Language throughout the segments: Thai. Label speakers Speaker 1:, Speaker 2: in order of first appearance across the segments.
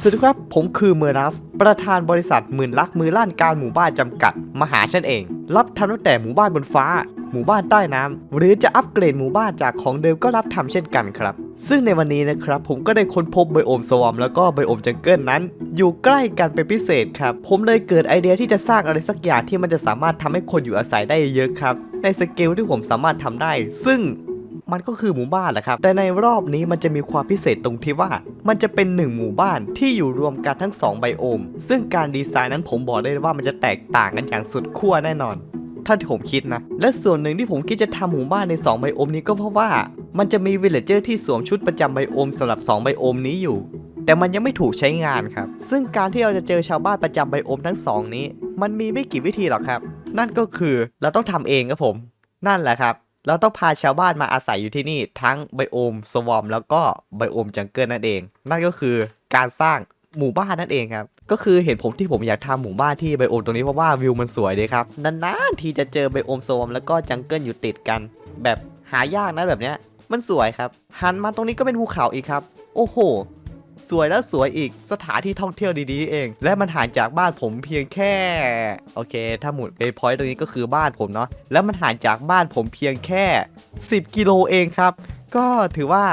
Speaker 1: สวัสดีครับ ผมคือเมอร์นัส ประธานบริษัทหมื่นลักมือล้านการหมู่บ้านจำกัด มหาฉันเอง รับทำตั้งแต่หมู่บ้านบนฟ้า หมู่บ้านใต้น้ำหรือจะอัปเกรดหมู่บ้านจากของเดิมก็รับทำเช่นกันครับ ซึ่งในวันนี้นะครับ ผมก็ได้ค้นพบไบโอมสวอมแล้วก็ไบโอมจังเกิลนั้น อยู่ใกล้กันเป็นพิเศษครับ ผมเลยเกิดไอเดียที่จะสร้างอะไรสักอย่างที่มันจะสามารถทำให้คนอยู่อาศัยได้เยอะครับในสเกลที่ผมสามารถทำได้ ซึ่ง มันก็คือหมู่บ้านแหละครับ แต่ในรอบนี้มันจะมีความพิเศษตรงที่ว่า มันจะเป็นหนึ่งหมู่บ้านที่อยู่รวมกันทั้ง 2 ไบโอม ซึ่งการดีไซน์นั้นผมบอกได้เลยว่ามันจะแตกต่างกันอย่างสุดขั้วแน่นอนถ้าที่ผมคิดนะ และส่วนหนึ่งที่ผมคิดจะทำหมู่บ้านใน 2 ไบโอมนี้ก็เพราะว่า มันจะมีวิลเลเจอร์ที่สวมชุดประจำไบโอมสำหรับ 2 ไบโอมนี้อยู่ แต่มันยังไม่ถูกใช้งานครับ ซึ่งการที่เราจะเจอชาวบ้านประจำไบโอมทั้งสองนี้ มันมีไม่กี่วิธีหรอกครับ นั่นก็คือเราต้องทำเองครับผม นั่นแหละครับ เราต้องพาชาวบ้านมาอาศัยอยู่ที่นี่ทั้งไบโอมสวอมแล้วก็ไบโอมจังเกิลนั่นเอง นั่นก็คือการสร้างหมู่บ้านนั่นเองครับ ก็คือเห็นผมที่ผมอยากทำหมู่บ้านที่ไบโอมตรงนี้เพราะว่าวิวมันสวยดีครับนานๆทีจะเจอไบโอมสวอมแล้วก็จังเกิลอยู่ติดกัน แบบหายากนะแบบเนี้ยมันสวยครับหันมาตรงนี้ก็เป็นภูเขาอีกครับ โอ้โห สวยแล้วสวยอีกสถานที่ท่องเที่ยวดีๆเอง และมันห่างจากบ้านผมเพียงแค่ โอเค ถ้าหมุดเ a พอยต์ตรงนี้ก็คือบ้านผมเนาะแล้วมันห่างจากบ้านผมเพียงแค่ 10 กิโลเองครับ ก็ถือว่า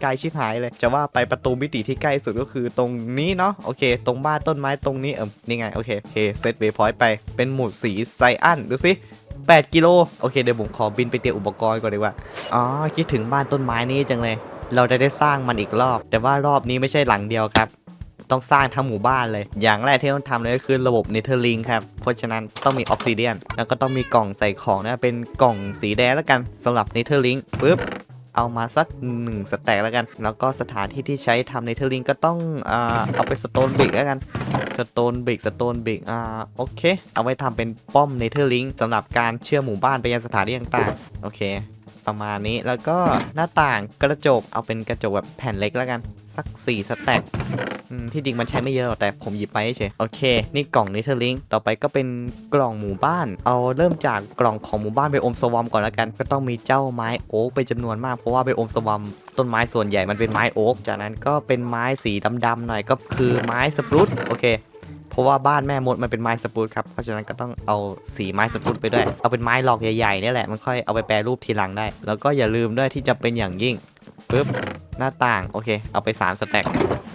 Speaker 1: ไกลชิบหายเลย จะว่าไปประตูมิติที่ใกล้สุดก็คือตรงนี้เนาะโอเค ตรงบ้านต้นไม้ตรงนี้เออนี่ไงโอเคโอเคเซตเวพอยต์ไปเป็นหมุดสีไซอันดูสิ8 กิโลโอเคเดี๋ยวผมขอบินไปเตรียมอุปกรณ์ก่อนดีกว่าอ๋อคิดถึงบ้านต้นไม้นี้จังเลย เราจะได้สร้างมันอีกรอบ แต่ว่ารอบนี้ไม่ใช่หลังเดียวครับ ต้องสร้างทั้งหมู่บ้านเลย อย่างแรกที่ต้องทำเลยก็คือระบบเนเธอร์ลิงครับ เพราะฉะนั้นต้องมีออ s ซิเดียนแล้วก็ต้องมีกล่องใส่ของนะ เป็นกล่องสีแดงแล้วกันสำหรับเนเธอร์ลิงปึ๊บเอามาสักหนึ่งสแต็กแล้วกัน แล้วก็สถานที่ที่ใช้ทำเนเธอร์ลิงก็ต้องเอาไปสโตนบิกแล้วกันสโตนบิกสโตนบิกอ่าโอเค เอาไว้ทำเป็นป้อมเนเธอร์ลิงสำหรับการเชื่อมหมู่บ้านไปยังสถานที่ต่างๆ โอเค ประมาณนี้ แล้วก็หน้าต่างกระจกเอาเป็นกระจกแบบแผ่นเล็กแล้วกัน สัก 4 สแต็กอืมที่จริงมันใช้ไม่เยอะหรอกแต่ผมหยิบไปเฉยโอเค นี่กล่องเนเธอร์ลิงต่อไปก็เป็นกล่องหมู่บ้าน เอาเริ่มจากกล่องของหมู่บ้านไปอมสวอมก่อนแล้วกัน ก็ต้องมีเจ้าไม้โอ๊กเป็นจำนวนมากเพราะว่าไปอมสวอมต้นไม้ส่วนใหญ่มันเป็นไม้โอ๊กจากนั้นก็เป็นไม้สีดำๆหน่อยก็คือไม้สปรุตโอเค เพราะว่าบ้านแม่มดมันเป็นไม้สปรุตครับเพราะฉะนั้นก็ต้องเอาสีไม้สปรุตไปด้วย เอาเป็นไม้หลอกใหญ่ๆนี่แหละมันค่อยเอาไปแปรรูปทีหลังได้ แล้วก็อย่าลืมด้วยที่จะเป็นอย่างยิ่งปึ๊บหน้าต่างโอเค เอาไป3สแต็ก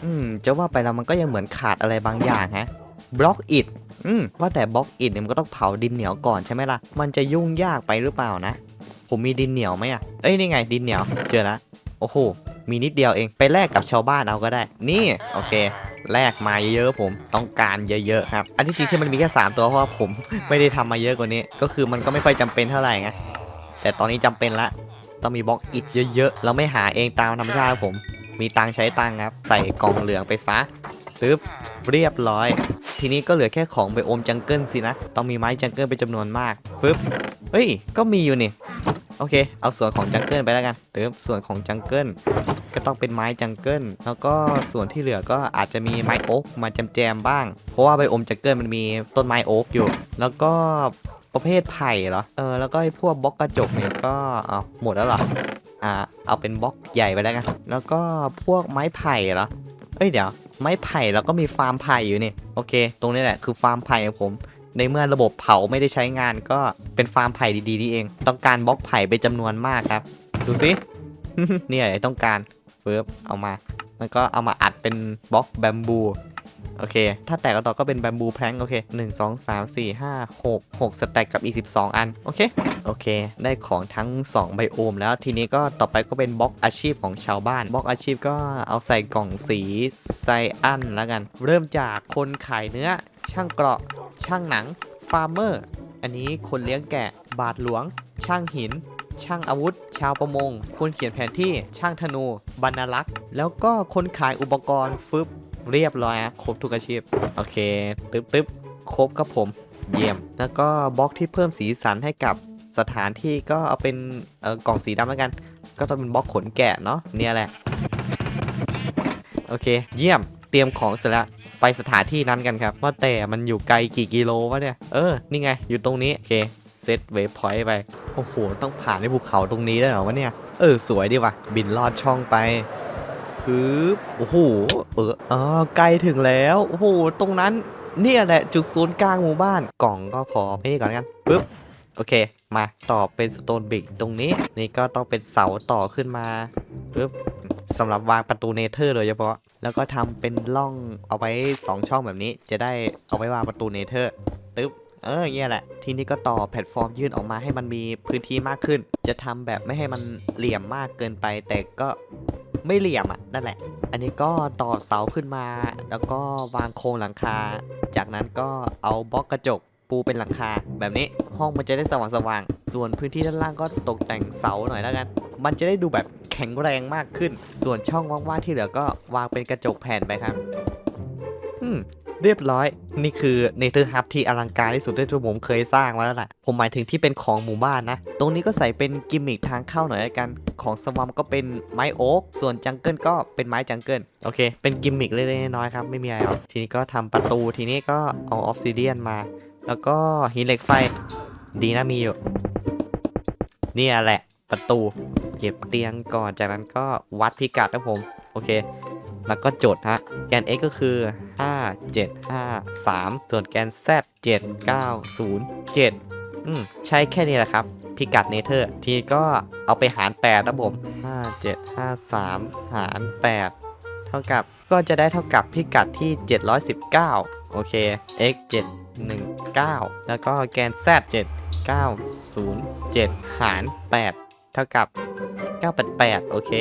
Speaker 1: อืมจะว่าไปแล้วมันก็ยังเหมือนขาดอะไรบางอย่างฮะบล็อกอิฐอืมว่าแต่บล็อกอิฐเนี่ยมันก็ต้องเผาดินเหนียวก่อนใช่ไหมล่ะมันจะยุ่งยากไปหรือเปล่านะ ผมมีดินเหนียวไหมอะเอ้ยนี่ไงดินเหนียวเจอแล้วโอ้โห มีนิดเดียวเอง ไปแลกกับชาวบ้านเอาก็ได้ นี่ โอเค แลกมาเยอะๆผม ต้องการเยอะๆครับ อันที่จริงที่มันมีแค่ 3 ตัวเพราะว่าผม ไม่ได้ทำมาเยอะกว่านี้ ก็คือมันก็ไม่ค่อยจำเป็นเท่าไหร่ไง แต่ตอนนี้จำเป็นละ ต้องมีบล็อกอิฐเยอะๆ เราไม่หาเองตามธรรมชาติครับผม มีตังใช้ตังครับ ใส่กล่องเหลืองไปซะปึ๊บเรียบร้อย ทีนี้ก็เหลือแค่ของไบโอมจังเกิลสินะ ต้องมีไม้จังเกิลเป็นจำนวนมากปึ๊บเฮ้ย ก็มีอยู่นี่ โอเค เอาส่วนของจังเกิลไปแล้วกันปึ๊บส่วนของจังเกิลก็ต้องเป็นไม้จังเกิลแล้วก็ส่วนที่เหลือก็อาจจะมีไม้โอ๊กมาแจมๆบ้าง เพราะว่าไบโอมจังเกิลมันมีต้นไม้โอ๊กอยู่ แล้วก็ประเภทไผ่เหรอ เออ แล้วก็ไอ้พวกบล็อกกระจกเนี่ยก็เอาหมดแล้วเหรอ อ่า เอาเป็นบล็อกใหญ่ไปแล้วกัน แล้วก็พวกไม้ไผ่เหรอ เอ้ยเดี๋ยว ไม้ไผ่แล้วก็มีฟาร์มไผ่อยู่นี่ โอเค ตรงนี้แหละคือฟาร์มไผ่ของผม ในเมื่อระบบเผาไม่ได้ใช้งานก็เป็นฟาร์มไผ่ดีๆนี่เอง ต้องการบล็อกไผ่เป็นจำนวนมากครับ ดูสิ เนี่ยต้องการเฟิบเอามา แล้วก็เอามาอัดเป็นบล็อกแบมบู โอเค ถ้าแตกต่อก็เป็นแบมบูแพลงโอเค1 2 3 4 5 6 6สแต็กกับอีก12อัน โอเค โอเค ได้ของทั้ง2ไบโอมแล้วทีนี้ก็ต่อไปก็เป็นบล็อกอาชีพของชาวบ้าน บล็อกอาชีพก็เอาใส่กล่องสีไซอันแล้วกัน เริ่มจากคนขายเนื้อ ช่างเกราะ ช่างหนัง ฟาร์มเมอร์ อันนี้คนเลี้ยงแกะ บาทหลวง ช่างหินช่างอาวุธ ชาวประมง คนเขียนแผนที่ ช่างธนู บรรณารักษ์ แล้วก็คนขายอุปกรณ์ฟึบ เรียบร้อยฮะครบทุกอาชีพ โอเค ตึ๊บตึ๊บครบครับผม เยี่ยม แล้วก็บล็อกที่เพิ่มสีสันให้กับสถานที่ก็เอาเป็นเออกล่องสีดำแล้วกัน ก็ต้องเป็นบล็อกขนแกะเนาะเนี่ยแหละ โอเค เยี่ยม เตรียมของเสร็จแล้วไปสถานที่นั้นกันครับ ว่าแต่มันอยู่ไกลกี่กิโลวะเนี่ย เออ นี่ไง อยู่ตรงนี้ โอเค เซตเวฟพอยต์ไป โอ้โห ต้องผ่านในภูเขาตรงนี้ได้เหรอวะเนี่ย เออ สวยดีว่ะ บินลอดช่องไป ปึ๊บโอ้โหเออเออใกล้ถึงแล้วโอ้โหตรงนั้นเนี่ยแหละจุดศูนย์กลางหมู่บ้านกล่องก็ขอไปนี่ก่อนกันปึ๊บโอเค มาต่อเป็นสโตนบิกตรงนี้ นี่ก็ต้องเป็นเสาต่อขึ้นมาปึ๊บสำหรับวางประตูเนเธอร์โดยเฉพาะ แล้วก็ทำเป็นร่องเอาไว้ 2 ช่องแบบนี้ จะได้เอาไว้วางประตูเนเธอร์ตึ๊บเออเงี้ยแหละ ทีนี้ก็ต่อแพลตฟอร์มยื่นออกมาให้มันมีพื้นที่มากขึ้น จะทำแบบไม่ให้มันเหลี่ยมมากเกินไป แต่ก็ ไม่เหลี่ยมอะนั่นแหละ อันนี้ก็ต่อเสาขึ้นมา แล้วก็วางโครงหลังคา จากนั้นก็เอาบล็อกกระจกปูเป็นหลังคา แบบนี้ห้องมันจะได้สว่างสว่างๆส่วนพื้นที่ด้านล่างก็ตกแต่งเสาหน่อยแล้วกัน มันจะได้ดูแบบแข็งแรงมากขึ้น ส่วนช่องว่างๆที่เหลือก็วางเป็นกระจกแผ่นไปครับอืม เรียบร้อย นี่คือเนเธอร์ฮับที่อลังการที่สุดที่ผมเคยสร้างมาแล้วแหละผมหมายถึงที่เป็นของหมู่บ้านนะ ตรงนี้ก็ใส่เป็นกิมมิคทางเข้าหน่อยละกัน ของสวัมก็เป็นไม้โอ๊ก ส่วนจังเกิลก็เป็นไม้จังเกิล โอเค เป็นกิมมิคเล็กๆน้อยๆครับ ไม่มีอะไรหรอกทีนี้ก็ทำประตู ทีนี้ก็เอาออฟซิเดียนมา แล้วก็หินเหล็กไฟ ดีนะมีอยู่ นี่แหละประตู เก็บเตียงก่อน จากนั้นก็วัดพิกัดนะผม โอเค แล้วก็จดฮะ แกน x ก็คือ 5 7 5 3 ส่วนแกน z 7 9 0 7 อืม ใช้แค่นี้แหละครับ พิกัดเนเธอร์ ทีก็เอาไปหาร 8 นะผม 5 7 5 3 หาร 8 เท่ากับก็จะได้เท่ากับพิกัดที่ 719 โอเค x 7 1 9 แล้วก็แกน z 7 9 0 7 หาร 8 เท่ากับ 988 โอเค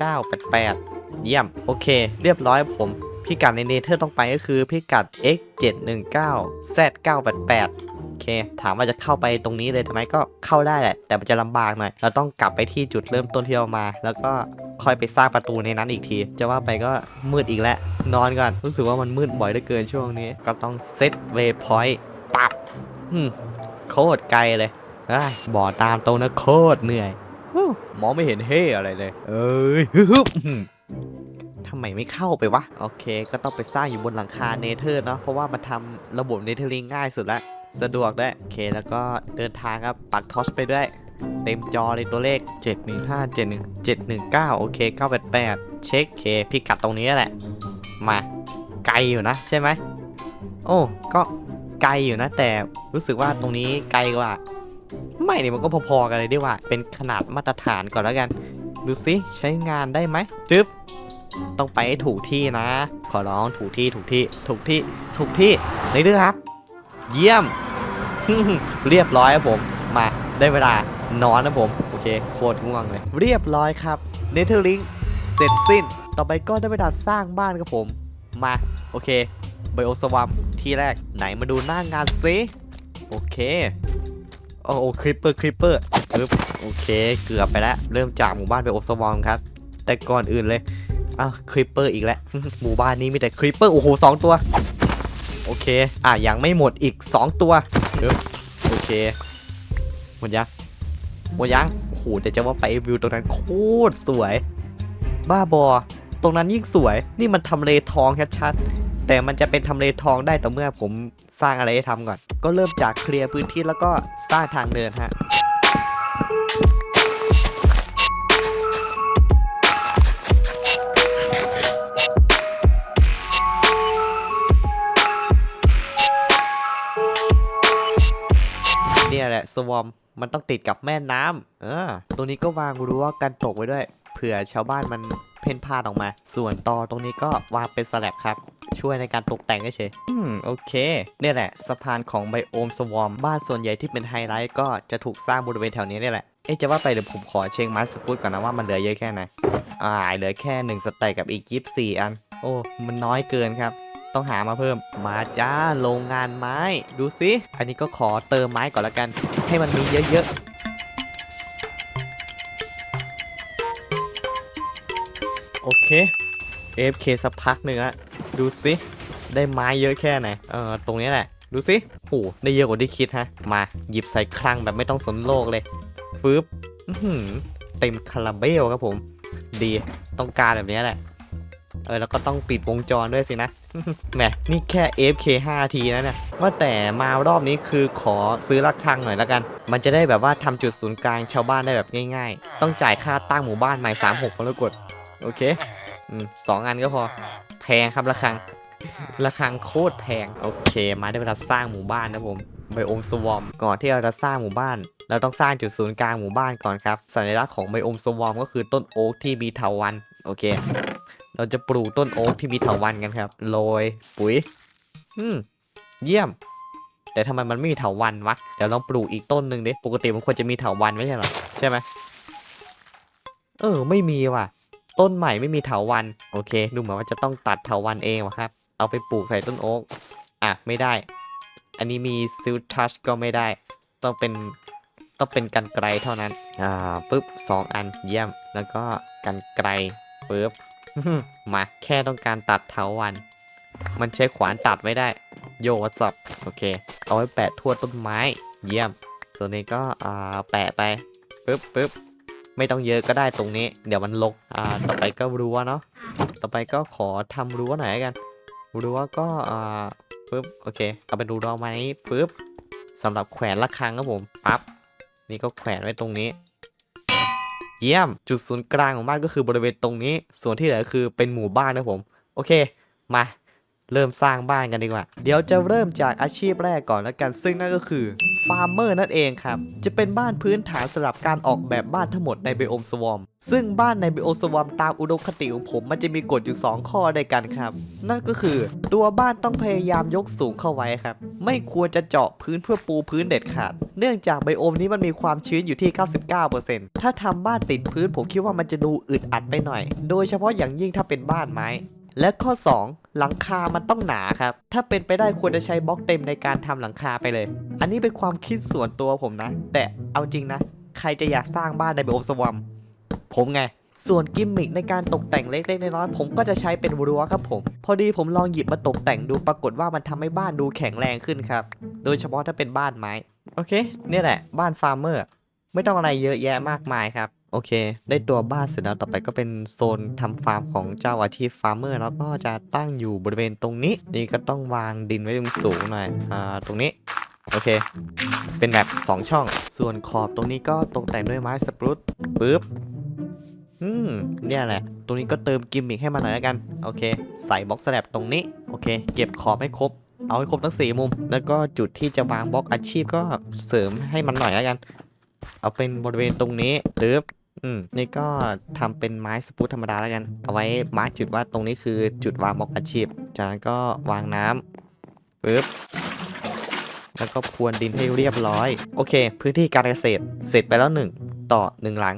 Speaker 1: 988 เยี่ยม โอเค เรียบร้อยผมพิกัดในเนเธอร์ต้องไปก็คือพิกัด x 719 z 988โอเค ถามว่าจะเข้าไปตรงนี้เลยทำไมก็เข้าได้แหละ แต่มันจะลำบากหน่อย เราต้องกลับไปที่จุดเริ่มต้นที่เรามา แล้วก็ค่อยไปสร้างประตูในนั้นอีกที จะว่าไปก็มืดอีกแล้ว นอนก่อน รู้สึกว่ามันมืดบ่อยเหลือเกินช่วงนี้ ก็ต้องเซตเวย์พอยต์ปับอืมโคตรไกลเลยเอ้บ่อตามตรงนะโคตรเหนื่อยมองไม่เห็นเฮ่อะไรเลย เอ้ยฮึบ ทำไมไม่เข้าไปวะ โอเค ก็ต้องไปสร้างอยู่บนหลังคาเนเธอร์เนาะ เพราะว่ามันทำระบบเนเธอร์ลิงง่ายสุดละสะดวกด้วยโอเค แล้วก็เดินทางครับ ปักทอชไปด้วย เต็มจอเลยตัวเลข 715 71 719 โอเค 988 เช็คเคพิกัดตรงนี้แหละ มา ไกลอยู่นะ ใช่ไหม โอ้ ก็ไกลอยู่นะ แต่รู้สึกว่าตรงนี้ไกลกว่า ไม่เนี่ยมันก็พอๆกันเลยดีกว่า เป็นขนาดมาตรฐานก่อนแล้วกัน ดูสิใช้งานได้ไหมจึ๊บ ต้องไปให้ถูกที่นะ ขอร้องถูกที่ถูกที่ถูกที่ถูกที่เลยด้วยครับ เยี่ยม เรียบร้อยครับผม มาได้เวลานอนนะผม โอเค โคตรง่วงเลย เรียบร้อยครับเนเธอร์ลิงเสร็จสิ้น ต่อไปก็ได้เวลาสร้างบ้านครับผม มา โอเคไบโอสวัมที่แรกไหนมาดูหน้างานซิโอเคโอ้โหคลิปเปอร์คลิปเปอร์ปึ๊บโอเค เกือบไปแล้ว เริ่มจากหมู่บ้านไปโอสวอมครับ แต่ก่อนอื่นเลย อ้าวคลิปเปอร์อีกแล้ว หมู่บ้านนี้มีแต่คลิปเปอร์โอ้โหสองตัว โอเค อะยังไม่หมดอีก 2 ตัวโอเค หมดยัง หมดยัง โอ้โหแต่จะว่าไปวิวตรงนั้นโคตรสวย บ้าบอ ตรงนั้นยิ่งสวย นี่มันทำเลทองชัดๆแต่มันจะเป็นทำเลทองได้ต่อเมื่อผมสร้างอะไรให้ทำก่อน ก็เริ่มจากเคลียร์พื้นที่แล้วก็สร้างทางเดินฮะ สวอมมันต้องติดกับแม่น้ำเออตรงนี้ก็วางรั้วกันตกไว้ด้วยเผื่อชาวบ้านมันเพ่นพ่านออกมา ส่วนตอตรงนี้ก็วางเป็นสแลบครับ ช่วยในการตกแต่งเฉยอืมโอเค เนี่ยแหละสะพานของไบโอมสวอมบ้านส่วนใหญ่ที่เป็นไฮไลท์ก็จะถูกสร้างบริเวณแถวนี้นี่แหละ เอ๊ะจะว่าไปเดี๋ยวผมขอเช็คมาสปูดก่อนนะว่ามันเหลือเยอะแค่ไหนอ่าเหลือแค่1สแต็กกับอีก24อัน โอ้ มันน้อยเกินครับ ต้องหามาเพิ่ม มาจ้าโรงงานไม้ ดูสิ อันนี้ก็ขอเติมไม้ก่อนละกัน ให้มันมีเยอะๆโอเค AFK สักพักหนึ่งอะดูสิได้ไม้เยอะแค่ไหน เออตรงนี้แหละ ดูสิโอ้ได้เยอะกว่าที่คิดฮะ มาหยิบใส่คลังแบบไม่ต้องสนโลกเลยปึ๊บเต็มคาราเบลครับผม ดีต้องการแบบนี้แหละ เออแล้วก็ต้องปิดวงจรด้วยสินะแหมนี่แค่ F K 5ทีนะเนี่ยว่าแต่มารอบนี้คือขอซื้อระฆังหน่อยละกัน มันจะได้แบบว่าทำจุดศูนย์กลางชาวบ้านได้แบบง่ายๆ ต้องจ่ายค่าตั้งหมู่บ้านใหม่36คนแล้วกด โอเคอืมสองอันก็พอ แพงครับระฆังระฆังโคตรแพง โอเค มาได้เวลาสร้างหมู่บ้านนะผมไบโอมสวอมก่อนที่เราจะสร้างหมู่บ้าน เราต้องสร้างจุดศูนย์กลางหมู่บ้านก่อนครับ สัญลักษณ์ของไบโอมสวอมก็คือต้นโอ๊กที่มีเถาวัน โอเค เราจะปลูกต้นโอ๊กที่มีเถาวันกันครับโรยปุ๋ยอืมเยี่ยม แต่ทำไมมันไม่มีเถาวันวะเดี๋ยวลองปลูกอีกต้นหนึ่งดิปกติมันควรจะมีเถาวันไม่ใช่หรอใช่ไหมเออ ไม่มีว่ะ ต้นใหม่ไม่มีเถาวันโอเค ดูเหมือนว่าจะต้องตัดเถาวันเองวะครับ เอาไปปลูกใส่ต้นโอ๊กอะไม่ได้ อันนี้มีซิลทัชก็ไม่ได้ ต้องเป็นต้องเป็นกันไกลเท่านั้น อ่าปึ๊บสองอันเยี่ยม แล้วก็กันไกลปึ๊บ มาแค่ต้องการตัดเถาวัน มันใช้ขวานตัดไม่ได้ โยวัสับโอเค เอาไว้แปะทั่วต้นไม้ เยี่ยม ส่วนนี้ก็อ่าแปะไปปึ๊บปึ๊บไม่ต้องเยอะก็ได้ตรงนี้ เดี๋ยวมันลกอ่าต่อไปก็รั้วเนาะต่อไปก็ขอทำรั้วหน่อยกันรั้วก็อ่าปึ๊บโอเค เอาเป็นรั้วไม้ปึ๊บสำหรับแขวนระฆังครับผมปั๊บนี่ก็แขวนไว้ตรงนี้ เยี่ยม จุดศูนย์กลางของบ้านก็คือบริเวณตรงนี้ ส่วนที่เหลือคือเป็นหมู่บ้านนะผม โอเค มา เริ่มสร้างบ้านกันดีกว่า เดี๋ยวจะเริ่มจากอาชีพแรกก่อนแล้วกัน ซึ่งนั่นก็คือฟาร์มเมอร์นั่นเองครับ จะเป็นบ้านพื้นฐานสำหรับการออกแบบบ้านทั้งหมดในไบโอมสวอมซึ่งบ้านในไบโอมสวอมตามอุดมคติของผมมันจะมีกฎอยู่ 2 ข้อด้วยกันครับ นั่นก็คือตัวบ้านต้องพยายามยกสูงเข้าไว้ครับ ไม่ควรจะเจาะพื้นเพื่อปูพื้นเด็ดขาด เนื่องจากไบโอมนี้มันมีความชื้นอยู่ที่ 99%ถ้าทำบ้านติดพื้นผมคิดว่ามันจะดูอึดอัดไปหน่อย โดยเฉพาะอย่างยิ่งถ้าเป็นบ้านไม้ และข้อ 2 หลังคามันต้องหนาครับ ถ้าเป็นไปได้ควรจะใช้บล็อกเต็มในการทำหลังคาไปเลย อันนี้เป็นความคิดส่วนตัวผมนะ แต่เอาจริงนะ ใครจะอยากสร้างบ้านในไบโอมสวอมผมไงส่วนกิมมิคในการตกแต่งเล็กๆน้อยๆผมก็จะใช้เป็นรั้วครับผม พอดีผมลองหยิบมาตกแต่งดูปรากฏว่ามันทำให้บ้านดูแข็งแรงขึ้นครับ โดยเฉพาะถ้าเป็นบ้านไม้ โอเค เนี่ยแหละ บ้านฟาร์มเมอร์ ไม่ต้องอะไรเยอะแยะมากมายครับ โอเค ได้ตัวบ้านเสร็จแล้วต่อไปก็เป็นโซนทำฟาร์มของเจ้าอาชีพฟาร์มเมอร์แล้วก็จะตั้งอยู่บริเวณตรงนี้ นี่ก็ต้องวางดินไว้ตรงสูงหน่อยอ่าตรงนี้โอเค เป็นแบบ 2 ช่อง ส่วนขอบตรงนี้ก็ตกแต่งด้วยไม้สปรุตปึ๊บ อืม เนี่ยแหละ ตรงนี้ก็เติมกิมมิคให้มันหน่อยแล้วกัน โอเค ใส่บล็อกสแลบตรงนี้ โอเค เก็บขอบให้ครบ เอาให้ครบทั้งสี่มุม แล้วก็จุดที่จะวางบล็อกอาชีพก็เสริมให้มันหน่อยแล้วกัน เอาเป็นบริเวณตรงนี้ปึ๊บ อืมนี่ก็ทำเป็นไม้สปรุตธรรมดาแล้วกัน เอาไว้มาร์กจุดว่าตรงนี้คือจุดวางบล็อกอาชีพ จากนั้นก็วางน้ำปึ๊บแล้วก็พรวนดินให้เรียบร้อย โอเค พื้นที่การเกษตรเสร็จไปแล้วหนึ่งต่อหนึ่งหลัง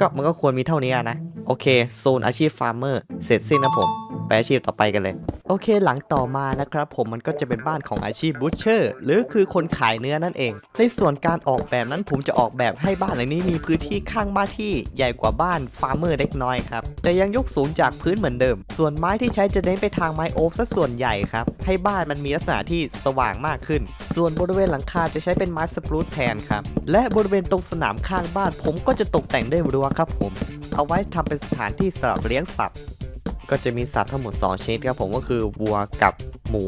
Speaker 1: ก็มันก็ควรมีเท่านี้นะ โอเค โซนอาชีพฟาร์มเมอร์เสร็จสิ้นนะผม ไปอาชีพต่อไปกันเลย โอเคหลังต่อมานะครับผมมันก็จะเป็นบ้านของอาชีพบูชเชอร์หรือคือคนขายเนื้อนั่นเอง ในส่วนการออกแบบนั้นผมจะออกแบบให้บ้านหลังนี้มีพื้นที่ข้างบ้านที่ใหญ่กว่าบ้านฟาร์มเมอร์เล็กน้อยครับแต่ยังยกสูงจากพื้นเหมือนเดิม ส่วนไม้ที่ใช้จะเน้นไปทางไม้โอ๊กซะส่วนใหญ่ครับให้บ้านมันมีลักษณะที่สว่างมากขึ้น ส่วนบริเวณหลังคาจะใช้เป็นไม้สปรูตแทนครับและบริเวณตรงสนามข้างบ้าน ผมก็จะตกแต่งด้วยรั้วครับผม เอาไว้ทำเป็นสถานที่สำหรับเลี้ยงสัตว์ ก็จะมีสัตว์ทั้งหมด 2ชนิดครับผมก็คือวัวกับหมู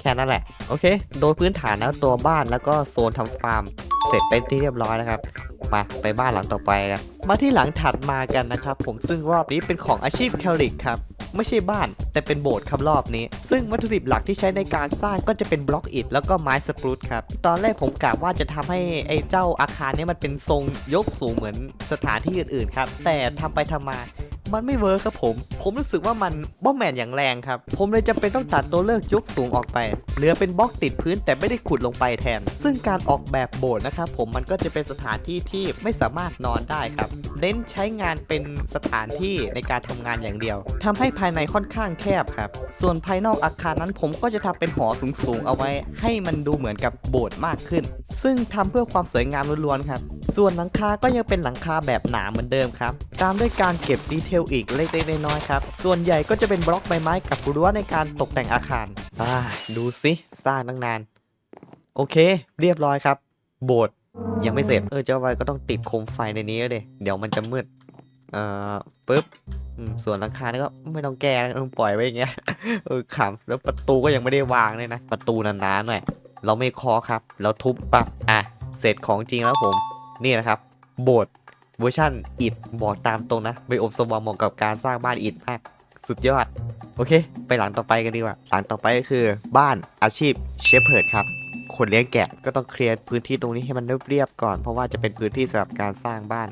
Speaker 1: แค่นั้นแหละ โอเค โดยพื้นฐานแล้วตัวบ้านแล้วก็โซนทำฟาร์ม เสร็จเป็นที่เรียบร้อยแล้วครับมาไปบ้านหลังต่อไปกันมาที่หลังถัดมากันนะครับผมซึ่งรอบนี้เป็นของอาชีพแคลริกครับไม่ใช่บ้านแต่เป็นโบสถ์ครับรอบนี้ ซึ่งวัตถุดิบหลักที่ใช้ในการสร้างก็จะเป็นบล็อกอิฐแล้วก็ไม้สปรูตครับ ตอนแรกผมกะว่าจะทำให้ไอ้เจ้าอาคารนี้มันเป็นทรงยกสูงเหมือนสถานที่อื่นๆครับ แต่ทำไปทำมา มันไม่เวิร์คครับผม ผมรู้สึกว่ามันบ้อแมนอย่างแรงครับ ผมเลยจำเป็นต้องตัดตัวเลือกยกสูงออกไป เหลือเป็นบล็อกติดพื้นแต่ไม่ได้ขุดลงไปแทน ซึ่งการออกแบบโบสถ์นะครับผมมันก็จะเป็นสถานที่ที่ไม่สามารถนอนได้ครับ เน้นใช้งานเป็นสถานที่ในการทำงานอย่างเดียวทำให้ภายในค่อนข้างแคบครับ ส่วนภายนอกอาคารนั้นผมก็จะทำเป็นหอสูงๆเอาไว้ ให้มันดูเหมือนกับโบสถ์มากขึ้น ซึ่งทำเพื่อความสวยงามล้วนๆครับ ส่วนหลังคาก็ยังเป็นหลังคาแบบหนาเหมือนเดิมครับ ตามด้วยการเก็บดีเทลอีกเล็กๆน้อยๆครับ ส่วนใหญ่ก็จะเป็นบล็อกใบไม้กับรั้วในการตกแต่งอาคารอ่าดูสิสร้างตั้งนาน โอเค เรียบร้อยครับ โบสถ์ยังไม่เสร็จ เออเจ้าไว้ก็ต้องติดโคมไฟในนี้เลยเดี๋ยวมันจะมืดเอ่อปึ๊บส่วนหลังคานี่ก็ไม่ต้องแก้ต้องปล่อยไว้อย่างเงี้ยเออขำแล้วประตูก็ยังไม่ได้วางเลยนะ ประตูนานๆหน่อยเราไม่คอครับ เราทุบปั๊บอะเสร็จของจริงแล้วผม นี่นะครับ โบสถ์ เวอร์ชันอิฐบอกตามตรงนะไบโอมสวอมเหมาะกับการสร้างบ้านอิฐมากสุดยอด โอเค ไปหลังต่อไปกันดีกว่า หลังต่อไปก็คือบ้านอาชีพเชฟเพิร์ดครับคนเลี้ยงแกะก็ต้องเคลียร์พื้นที่ตรงนี้ให้มันเรียบๆก่อน เพราะว่าจะเป็นพื้นที่สำหรับการสร้างบ้าน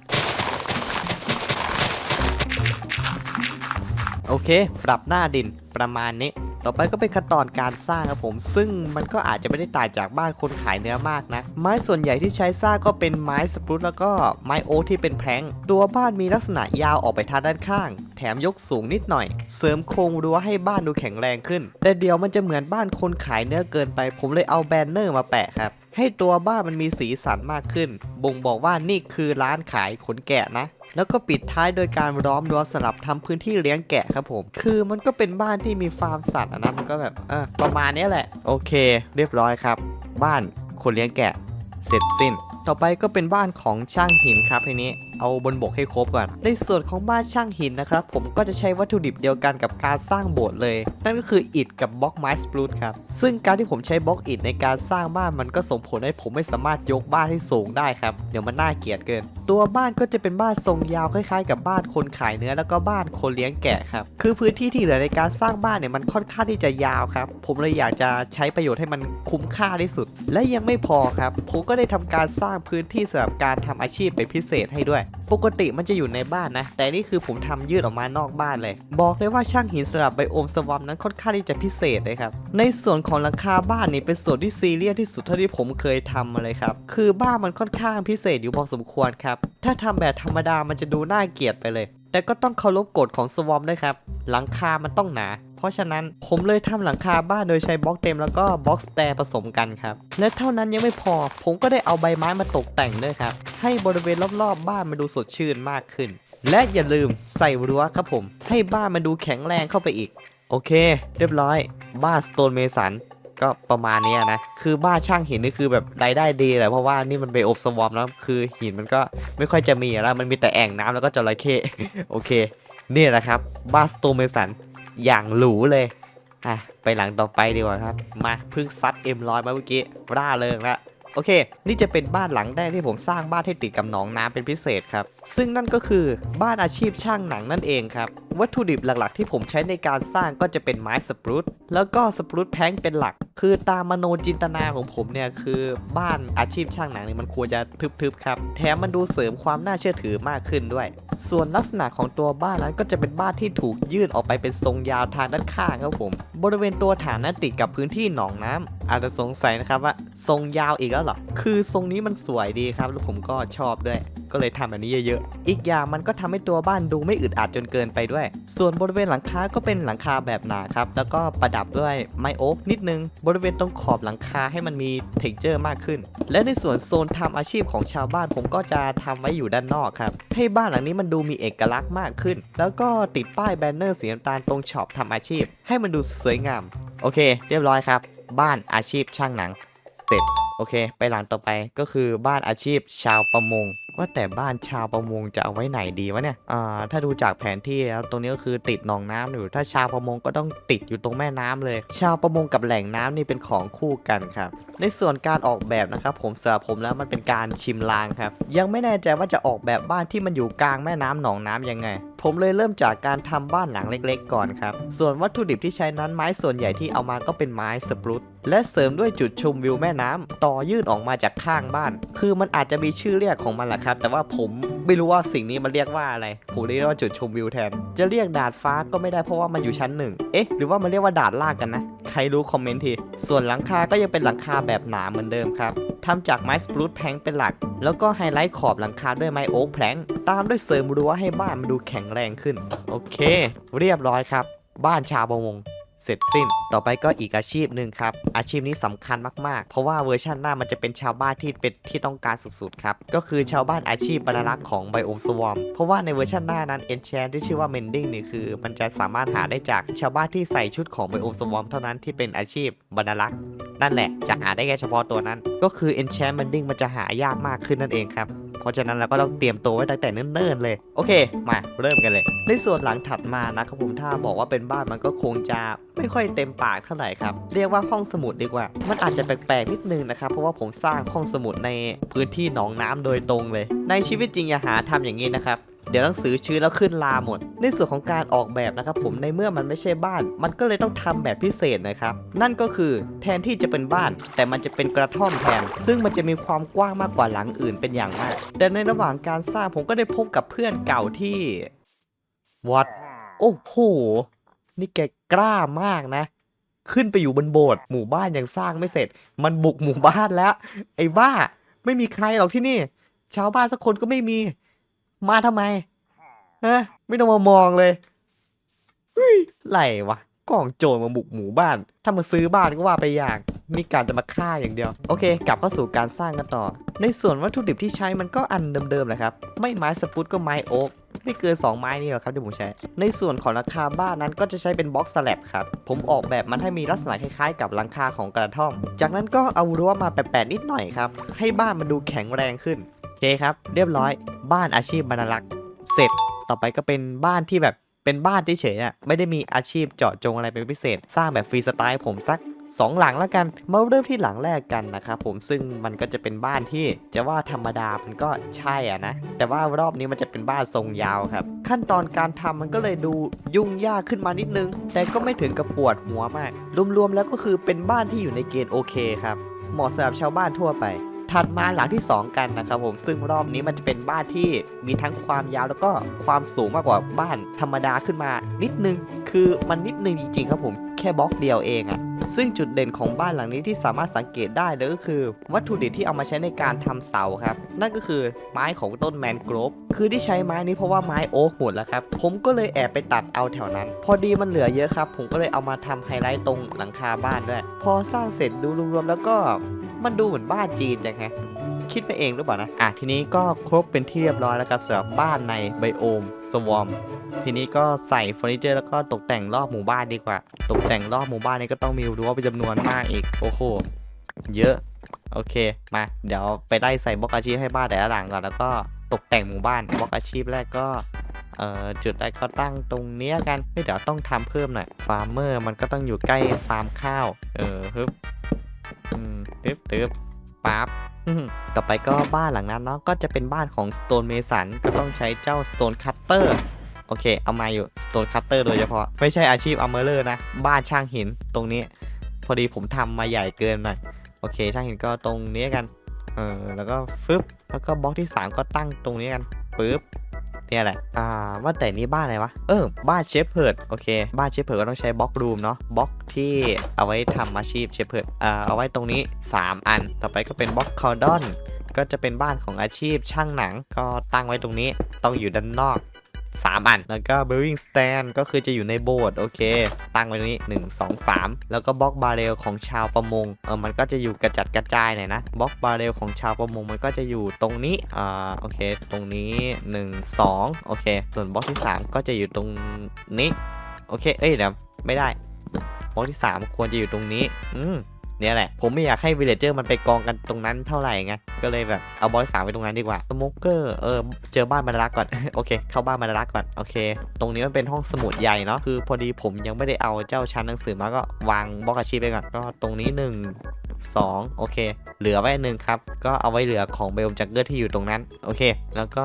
Speaker 1: โอเค ปรับหน้าดินประมาณนี้ ต่อไปก็เป็นขั้นตอนการสร้างครับผม ซึ่งมันก็อาจจะไม่ได้ต่างจากบ้านคนขายเนื้อมากนะ ไม้ส่วนใหญ่ที่ใช้สร้างก็เป็นไม้สปรุตแล้วก็ไม้โอ๊กที่เป็นแพร้งตัวบ้านมีลักษณะยาวออกไปทางด้านข้าง แถมยกสูงนิดหน่อย เสริมโครงรั้วให้บ้านดูแข็งแรงขึ้น แต่เดี๋ยวมันจะเหมือนบ้านคนขายเนื้อเกินไป ผมเลยเอาแบนเนอร์มาแปะครับ ให้ตัวบ้านมันมีสีสันมากขึ้น บ่งบอกว่านี่คือร้านขายขนแกะนะ แล้วก็ปิดท้ายโดยการล้อมรั้วสลับทำพื้นที่เลี้ยงแกะครับผม คือมันก็เป็นบ้านที่มีฟาร์มสัตว์นะมันก็แบบเออประมาณนี้แหละ โอเค เรียบร้อยครับ บ้านคนเลี้ยงแกะ เสร็จสิ้น ต่อไปก็เป็นบ้านของช่างหินครับทีนี้เอาบนบกให้ครบก่อน ในส่วนของบ้านช่างหินนะครับ ผมก็จะใช้วัตถุดิบเดียวกันกับการสร้างโบสถ์เลย นั่นก็คืออิฐกับบล็อกไม้สปรูตครับ ซึ่งการที่ผมใช้บล็อกอิฐในการสร้างบ้านมันก็ส่งผลให้ผมไม่สามารถยกบ้านให้สูงได้ครับ เดี๋ยวมันน่าเกลียดเกิน ตัวบ้านก็จะเป็นบ้านทรงยาวคล้ายๆ กับบ้านคนขายเนื้อแล้วก็บ้านคนเลี้ยงแกะครับ คือพื้นที่ที่เหลือในการสร้างบ้านเนี่ยมันค่อนข้างที่จะยาวครับ ผมเลยอยากจะใช้ประโยชน์ให้มันคุ้มค่าที่สุด และยังไม่พอครับ ผมก็ได้ทำการสร้างพื้นที่สำหรับการทำอาชีพเป็นพิเศษให้ด้วย ปกติมันจะอยู่ในบ้านนะ แต่นี่คือผมทำยืดออกมานอกบ้านเลย บอกเลยว่าช่างหินสลับไบโอมสวอมนั้นค่อนข้างที่จะพิเศษเลยครับ ในส่วนของหลังคาบ้านนี่เป็นส่วนที่ซีเรียสที่สุดเท่าที่ผมเคยทำมาเลยครับ คือบ้านมันค่อนข้างพิเศษอยู่พอสมควรครับ ถ้าทำแบบธรรมดามันจะดูน่าเกลียดไปเลย แต่ก็ต้องเคารพกฎของสวอมด้วยครับ หลังคามันต้องหนา เพราะฉะนั้นผมเลยทำหลังคาบ้านโดยใช้บล็อกเต็มแล้วก็บล็อกสแตร์ผสมกันครับ และเท่านั้นยังไม่พอ ผมก็ได้เอาใบไม้มาตกแต่งด้วยครับ ให้บริเวณรอบๆ บ้านมันดูสดชื่นมากขึ้น และอย่าลืมใส่รั้วครับผม ให้บ้านมันดูแข็งแรงเข้าไปอีก โอเค เรียบร้อย บ้านสโตนเมสันก็ประมาณนี้นะ คือบ้านช่างหินนี่คือแบบรายได้ดีเลยเพราะว่านี่มันเบอบสวอมแล้วคือหินมันก็ไม่ค่อยจะมีอะแล้ว มันมีแต่แอ่งน้ำแล้วก็จระเข้ โอเค นี่แหละครับบ้านสโตนเมสัน อย่างหรูเลยอะไปหลังต่อไปดีกว่าครับ มาเพิ่งซัดเอ็มร้อยมาเมื่อกี้ร่าเริงละโอเค นี่จะเป็นบ้านหลังแรกที่ผมสร้างบ้านให้ติดกับหนองน้ำเป็นพิเศษครับซึ่งนั่นก็คือบ้านอาชีพช่างหนังนั่นเองครับ วัตถุดิบหลักๆ ที่ผมใช้ในการสร้างก็จะเป็นไม้สปรุตแล้วก็สปรุตแพงเป็นหลัก คือตามมโนจินตนาของผมเนี่ยคือบ้านอาชีพช่างหนังเนี่ยมันควรจะทึบๆครับ แถมมันดูเสริมความน่าเชื่อถือมากขึ้นด้วย ส่วนลักษณะของตัวบ้านนั้นก็จะเป็นบ้านที่ถูกยื่นออกไปเป็นทรงยาวทางด้านข้างครับผม บริเวณตัวฐานนั้นติดกับพื้นที่หนองน้ำอาจจะสงสัยนะครับว่าทรงยาวอีกแล้วหรอคือทรงนี้มันสวยดีครับแล้วผมก็ชอบด้วย ก็เลยทำแบบนี้เยอะๆ อีกอย่างมันก็ทำให้ตัวบ้านดูไม่อึดอัดจนเกินไปด้วย ส่วนบริเวณหลังคาก็เป็นหลังคาแบบหนาครับ แล้วก็ประดับด้วยไม้โอ๊กนิดนึง บริเวณตรงขอบหลังคาให้มันมีเท็กเจอร์มากขึ้น และในส่วนโซนทำอาชีพของชาวบ้านผมก็จะทำไว้อยู่ด้านนอกครับ ให้บ้านหลังนี้มันดูมีเอกลักษณ์มากขึ้น แล้วก็ติดป้ายแบนเนอร์สีน้ำตาลตรงช็อปทำอาชีพ ให้มันดูสวยงาม โอเค เรียบร้อยครับ บ้านอาชีพช่างหนัง เสร็จ โอเค ไปหลังต่อไปก็คือบ้านอาชีพชาวประมง ว่าแต่บ้านชาวประมงจะเอาไว้ไหนดีวะเนี่ยอ่าถ้าดูจากแผนที่แล้วตรงนี้ก็คือติดหนองน้ำอยู่ ถ้าชาวประมงก็ต้องติดอยู่ตรงแม่น้ำเลย ชาวประมงกับแหล่งน้ำนี่เป็นของคู่กันครับ ในส่วนการออกแบบนะครับผมสำหรับผมแล้วมันเป็นการชิมลางครับ ยังไม่แน่ใจว่าจะออกแบบบ้านที่มันอยู่กลางแม่น้ำหนองน้ำยังไง ผมเลยเริ่มจากการทำบ้านหลังเล็กๆ ก่อนครับ ส่วนวัตถุดิบที่ใช้นั้นไม้ส่วนใหญ่ที่เอามาก็เป็นไม้สปรุตและเสริมด้วยจุดชมวิวแม่น้ำต่อยื่นออกมาจากข้างบ้าน คือมันอาจจะมีชื่อเรียกของมันแหละครับ แต่ว่าผมไม่รู้ว่าสิ่งนี้มันเรียกว่าอะไร ผมเรียกว่าจุดชมวิวแทน จะเรียกดาดฟ้าก็ไม่ได้เพราะว่ามันอยู่ชั้นหนึ่งเอ๊ะ หรือว่ามันเรียกว่าดาดล่างกันนะ ใครรู้คอมเมนต์ที ส่วนหลังคาก็ยังเป็นหลังคาแบบหนาเหมือนเดิมครับ ทำจากไม้สปรูตแพงเป็นหลัก แล้วก็ไฮไลท์ขอบหลังคาด้วยไม้โอ๊กแพลงตามด้วยเสริมรั้วให้บ้านมันดูแข็งแรงขึ้น โอเค เรียบร้อยครับ บ้านชาวประมง เสร็จสิ้น ต่อไปก็อีกอาชีพหนึ่งครับ อาชีพนี้สำคัญมากๆ เพราะว่าเวอร์ชันหน้ามันจะเป็นชาวบ้านที่เป็นที่ต้องการสุดๆครับ ก็คือชาวบ้านอาชีพบรรลักษ์ของไบโอมสวอมเพราะว่าในเวอร์ชันหน้านั้นเอนแชนที่ชื่อว่าเมนดิ้งนี่คือ มันจะสามารถหาได้จากชาวบ้านที่ใส่ชุดของไบโอมสวอมเท่านั้นที่เป็นอาชีพบรรลักษ์นั่นแหละจะหาได้แค่เฉพาะตัวนั้น ก็คือ enchantmenting มันจะหายากมากขึ้นนั่นเองครับ เพราะฉะนั้นเราก็ต้องเตรียมตัวไว้ตั้งแต่เนิ่นๆเลย โอเค มาเริ่มกันเลย ในส่วนหลังถัดมานะครับผมถ้าบอกว่าเป็นบ้านมันก็คงจะไม่ค่อยเต็มปากเท่าไหร่ครับ เรียกว่าห้องสมุดดีกว่า มันอาจจะแปลกๆนิดนึงนะครับ เพราะว่าผมสร้างห้องสมุดในพื้นที่หนองน้ำโดยตรงเลย ในชีวิตจริงอย่าหาทำอย่างนี้นะครับ เดี๋ยวหนังสือชื้นแล้วขึ้นลาหมด ในส่วนของการออกแบบนะครับผมในเมื่อมันไม่ใช่บ้าน มันก็เลยต้องทำแบบพิเศษนะครับ นั่นก็คือแทนที่จะเป็นบ้าน แต่มันจะเป็นกระท่อมแทน ซึ่งมันจะมีความกว้างมากกว่าหลังอื่นเป็นอย่างมาก แต่ในระหว่างการสร้างผมก็ได้พบกับเพื่อนเก่าที่วัดโอ้โห นี่แกกล้ามากนะ ขึ้นไปอยู่บนโบสถ์หมู่บ้านยังสร้างไม่เสร็จ มันบุกหมู่บ้านแล้ว ไอ้บ้า ไม่มีใครหรอกที่นี่ ชาวบ้านสักคนก็ไม่มี มาทำไมฮะไม่ต้องมามองเลยเฮ้ยไหลวะกองโจรมาบุกหมู่บ้าน ถ้ามาซื้อบ้านก็ว่าไปอย่าง นี่การจะมาฆ่าอย่างเดียว โอเค กลับเข้าสู่การสร้างกันต่อ ในส่วนวัตถุดิบที่ใช้มันก็อันเดิมๆแหละครับ ไม่ไม้สปุตก็ไม้โอ๊กไม่เกิน 2 ไม้นี่หรอกครับที่ผมใช้ ในส่วนของราคาบ้านนั้นก็จะใช้เป็นบล็อกสแลบครับ ผมออกแบบมันให้มีลักษณะคล้ายๆ กับหลังคาของกระท่อม จากนั้นก็เอารั้วมาแปะๆนิดหน่อยครับ ให้บ้านมันดูแข็งแรงขึ้นโอ เคครับ เรียบร้อยบ้านอาชีพบรรลักษ์เสร็จต่อไปก็เป็นบ้านที่แบบเป็นบ้านเฉยๆอะไม่ได้มีอาชีพเจาะจงอะไรเป็นพิเศษ สร้างแบบฟรีสไตล์ผมสักสองหลังแล้วกันมาเริ่มที่หลังแรกกันนะครับผมซึ่งมันก็จะเป็นบ้านที่จะว่าธรรมดามันก็ใช่อะนะ แต่ว่ารอบนี้มันจะเป็นบ้านทรงยาวครับ ขั้นตอนการทำมันก็เลยดูยุ่งยากขึ้นมานิดนึง แต่ก็ไม่ถึงกับปวดหัวมาก รวมๆแล้วก็คือเป็นบ้านที่อยู่ในเกณฑ์โอเคครับเหมาะสำหรับชาวบ้านทั่วไป ถัดมาหลังที่ 2 กันนะครับผมซึ่งรอบนี้มันจะเป็นบ้านที่มีทั้งความยาวแล้วก็ความสูงมากกว่าบ้านธรรมดาขึ้นมานิดนึง คือมันนิดนึงจริงๆครับผมแค่บล็อกเดียวเองอะซึ่งจุดเด่นของบ้านหลังนี้ที่สามารถสังเกตได้เลยก็คือ วัตถุดิบที่เอามาใช้ในการทำเสาครับ นั่นก็คือไม้ของต้นแมนกรฟคือที่ใช้ไม้นี้เพราะว่าไม้โอ๊กหมดแล้วครับ ผมก็เลยแอบไปตัดเอาแถวนั้น พอดีมันเหลือเยอะครับ ผมก็เลยเอามาทำไฮไลท์ตรงหลังคาบ้านด้วย พอสร้างเสร็จดูรวมๆแล้วก็ มันดูเหมือนบ้านจีนจังฮะคิดไปเองหรือเปล่านะ อะทีนี้ก็ครบเป็นที่เรียบร้อยแล้วครับสำหรับบ้านในไบโอมสวอมทีนี้ก็ใส่เฟอร์นิเจอร์แล้วก็ตกแต่งรอบหมู่บ้านดีกว่า ตกแต่งรอบหมู่บ้านนี่ก็ต้องมีรั้วเป็นจำนวนมากอีก โอ้โห เยอะ โอเค มา เดี๋ยวไปไล่ใส่บล็อกอาชีพให้บ้านแต่ละหลังก่อน แล้วก็ตกแต่งหมู่บ้านบล็อกอาชีพแรกก็เอ่อจุดแรกก็ตั้งตรงเนี้ยกันเฮ้ยเดี๋ยวต้องทำเพิ่มหน่อย ฟาร์มเมอร์มันก็ต้องอยู่ใกล้ฟาร์มข้าว เออฮึบ อืมตึ๊บตึ๊บปั๊บต่อไปก็บ้านหลังนั้นเนาะก็จะเป็นบ้านของ Stone Mason ก็ต้องใช้เจ้า Stone Cutter โอเค เอามาอยู่ Stone Cutter โดยเฉพาะ ไม่ใช่อาชีพ Armorer นะ บ้านช่างหินตรงนี้ พอดีผมทำมาใหญ่เกินหน่อย โอเค ช่างหินก็ตรงนี้กัน เออแล้วก็ฟึบแล้วก็บล็อกที่ 3 ก็ตั้งตรงนี้กันปึ๊บ เนี่ยแหละ อ่า ว่าแต่นี้บ้านอะไรวะ เออ บ้านเชฟเพิร์ดโอเค บ้านเชฟเพิร์ดก็ต้องใช้บล็อกรูมเนาะ บล็อกที่เอาไว้ทำอาชีพเชฟเพิร์ดอ่า เอาไว้ตรงนี้ 3 อัน ต่อไปก็เป็นบล็อกคอร์ดอน ก็จะเป็นบ้านของอาชีพช่างหนัง ก็ตั้งไว้ตรงนี้ ต้องอยู่ด้านนอก 3 อัน แล้วก็ building stand ก็คือจะอยู่ในโบสถ์โอเค ตั้งไว้ตรงนี้ 1 2 3 แล้วก็บล็อกบาเรลของชาวประมงเออมันก็จะอยู่กระจัดกระจายหน่อยนะบล็อกบาเรลของชาวประมงมันก็จะอยู่ตรงนี้อ่าโอเค ตรงนี้ 1 2 โอเค ส่วนบล็อกที่ 3 ก็จะอยู่ตรงนี้ โอเค เอ้ยเดี๋ยวไม่ได้บล็อกที่ 3 ควรจะอยู่ตรงนี้ อืม นี่ยแหละ ผมไม่อยากให้วิลเลเจอร์มันไปกองกันตรงนั้นเท่าไหร่ไงก็เลยแบบเอาบอยสามไปตรงนั้นดีกว่าสโมเกอร์เออเจอบ้านบรรลักษ์ก่อน โอเค เข้าบ้านบรรลักษ์ก่อน โอเค ตรงนี้มันเป็นห้องสมุดใหญ่เนาะคือพอดีผมยังไม่ได้เอาเจ้าชั้นหนังสือมาก็วางบล็อกอาชีพไปก่อนก็ตรงนี้ 1 2 โอเค เหลือไว้หนึ่งครับ ก็เอาไว้เหลือของเบลจักเกอร์ที่อยู่ตรงนั้น โอเค แล้วก็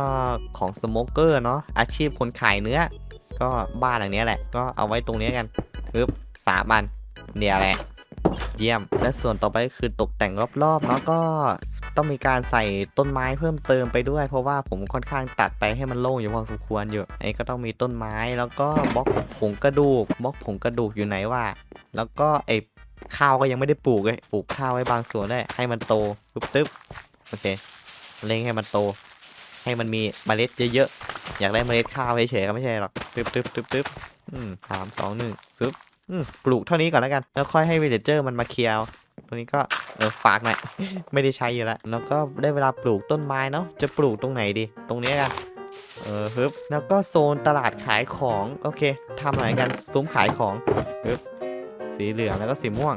Speaker 1: ของสโมเกอร์เนาะอาชีพคนขายเนื้อ ก็บ้านหลังนี้แหละ ก็เอาไว้ตรงนี้กันปึ๊บสามอันเนี่ยแหละ เยี่ยม และส่วนต่อไปก็คือตกแต่งรอบๆเนาะก็ต้องมีการใส่ต้นไม้เพิ่มเติมไปด้วย เพราะว่าผมค่อนข้างตัดไปให้มันโล่งอยู่พอสมควรอยู่ อันนี้ก็ต้องมีต้นไม้แล้วก็บล็อกผงกระดูกบล็อกผงกระดูกอยู่ไหนวะแล้วก็ไอ้ข้าวก็ยังไม่ได้ปลูกเลยปลูกข้าวไว้บางส่วนได้ ให้มันโตตึ๊บตึ๊บโอเคเร่งให้มันโต ให้มันมีเมล็ดเยอะๆอยากได้เมล็ดข้าวเฉยๆก็ไม่ใช่หรอกตึ๊บตึ๊บตึ๊บตึ๊บอืมสามสองหนึ่งซึบ ปลูกเท่านี้ก่อนแล้วกัน แล้วค่อยให้วิลเลเจอร์มันมาเคลียร์ตรงนี้ก็เออฝากหน่อย ไม่ได้ใช้อยู่แล้ว แล้วก็ได้เวลาปลูกต้นไม้เนาะ จะปลูกตรงไหนดี ตรงนี้กัน เออฮึบ แล้วก็โซนตลาดขายของ โอเคทำอะไรกันซุ้มขายของฮึบ สีเหลืองแล้วก็สีม่วง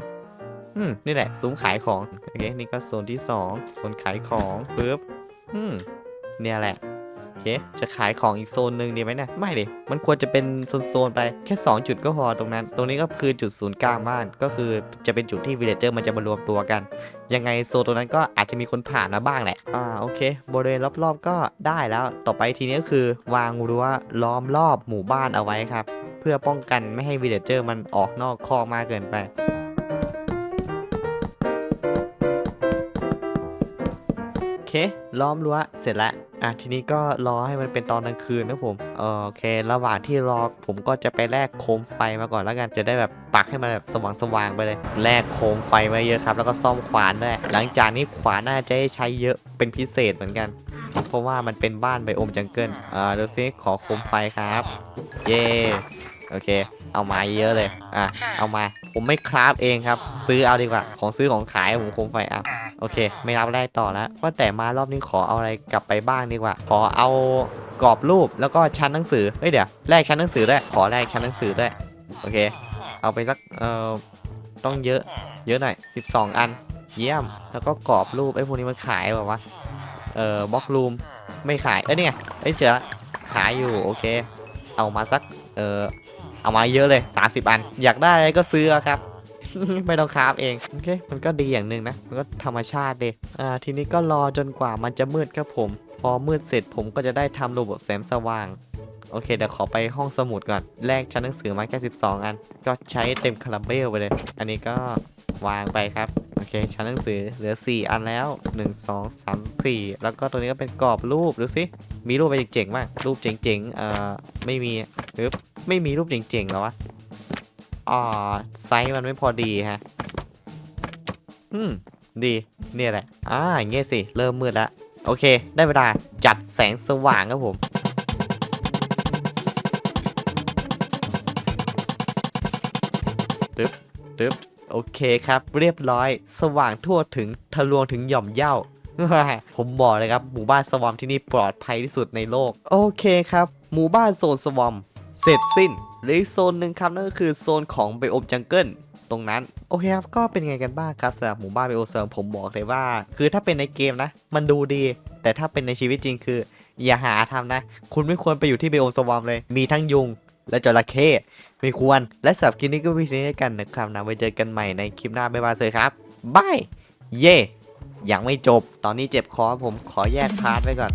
Speaker 1: อืม นี่แหละซุ้มขายของ โอเค นี่ก็โซนที่สองโซนขายของปึ๊บ อืม เนี่ยแหละ เค จะขายของอีกโซนหนึ่งดีไหมเนี่ย ไม่ดิ มันควรจะเป็นโซนๆไปแค่ 2 จุดก็พอตรงนั้น ตรงนี้ก็คือจุดศูนย์กลางบ้าน ก็คือจะเป็นจุดที่วิลเลเจอร์มันจะมารวมตัวกัน ยังไงโซนตรงนั้นก็อาจจะมีคนผ่านมาบ้างแหละ อ่า โอเค บริเวณรอบๆก็ได้แล้ว ต่อไปทีนี้ก็คือ วางรั้วล้อมรอบหมู่บ้านเอาไว้ครับ เพื่อป้องกันไม่ให้วิลเลเจอร์มันออกนอกคอกมากเกินไปโอเคล้อมรั้วเสร็จแล้ว อะทีนี้ก็รอให้มันเป็นตอนกลางคืนนะผมโอเค ระหว่างที่รอผมก็จะไปแลกโคมไฟมาก่อนแล้วกันจะได้แบบปักให้มันแบบสว่างสว่างๆไปเลยแลกโคมไฟมาเยอะครับ แล้วก็ซ่อมขวานด้วยหลังจากนี้ขวานน่าจะให้ใช้เยอะเป็นพิเศษเหมือนกัน เพราะว่ามันเป็นบ้านไบโอมจังเกิลอ่าดูซิขอโคมไฟครับ เย่ โอเค เอามาเยอะเลย อะ เอามา ผมไม่คราฟเองครับ ซื้อเอาดีกว่า ของซื้อของขายผมโคมไฟอะโอเค ไม่รับแรกต่อแล้วว่าแต่มารอบนี้ขอเอาอะไรกลับไปบ้างดีกว่า ขอเอากรอบรูปแล้วก็ชั้นหนังสือ เฮ้ยเดี๋ยวแลกชั้นหนังสือด้วยขอแลกชั้นหนังสือด้วย โอเค เอาไปสัก เอ่อ ต้องเยอะ เยอะหน่อย 12 อัน เยี่ยม แล้วก็กรอบรูปไอ้พวกนี้มันขายแบบว่าเอ่อบล็อกรูม ไม่ขาย เอ้ยนี่ไงเอ้ยเจอละขายอยู่ โอเค เอามาสัก เอ่อ เอามาเยอะเลย 30 อัน อยากได้อะไรก็ซื้อครับ ไม่ต้องคราฟเอง โอเค มันก็ดีอย่างหนึ่งนะ มันก็ธรรมชาติเดอ่า ทีนี้ก็รอจนกว่ามันจะมืดครับผม พอมืดเสร็จผมก็จะได้ทำระบบแสงสว่าง โอเค เดี๋ยวขอไปห้องสมุดก่อน แลกชั้นหนังสือมาแค่ 12 อัน ก็ใช้เต็มคาราเบลไปเลย อันนี้ก็วางไปครับโอเคชั้นหนังสือเหลือ 4 อันแล้ว 1 2 3 4 แล้วก็ตัวนี้ก็เป็นกรอบรูปดูสิมีรูปอะไรเจ๋งๆมากรูปเจ๋งๆเอ่อไม่มีปึ๊บ ไม่มีรูปเจ๋งๆแล้ววะอ่าไซส์มันไม่พอดีฮะ อืม ดี เนี่ยแหละ อ่าอย่างเงี้ยสิ เริ่มมืดแล้วโอเค ได้เวลาจัดแสงสว่างครับผม ตึ๊บ ตึ๊บ โอเคครับ เรียบร้อย สว่างทั่วถึง ทะลวงถึงหย่อมเย่าผมบอกเลยครับ หมู่บ้านสวอมที่นี่ปลอดภัยที่สุดในโลก โอเคครับ หมู่บ้านโซนสวอม เสร็จสิ้นเหรืออีกโซนหนึ่งครับนั่นก็คือโซนของไบโอมจังเกิลตรงนั้นโอเคครับก็เป็นไงกันบ้างครับสำหรับหมู่บ้านไบโอเซิร์ผมบอกเลยว่า คือถ้าเป็นในเกมนะ มันดูดี แต่ถ้าเป็นในชีวิตจริงคือ อย่าหาทำนะ คุณไม่ควรไปอยู่ที่ไบโอมสวอมเลย มีทั้งยุงและจระเข้ไม่ควร และสำหรับคลิปนี้ก็วิธีนี้กันนะครับนะไว้เจอกันใหม่ในคลิปหน้าบ๊ายบายเลยครับบายเย่ยังไม่จบ ตอนนี้เจ็บคอผมขอแยกพาร์ทไว้ก่อน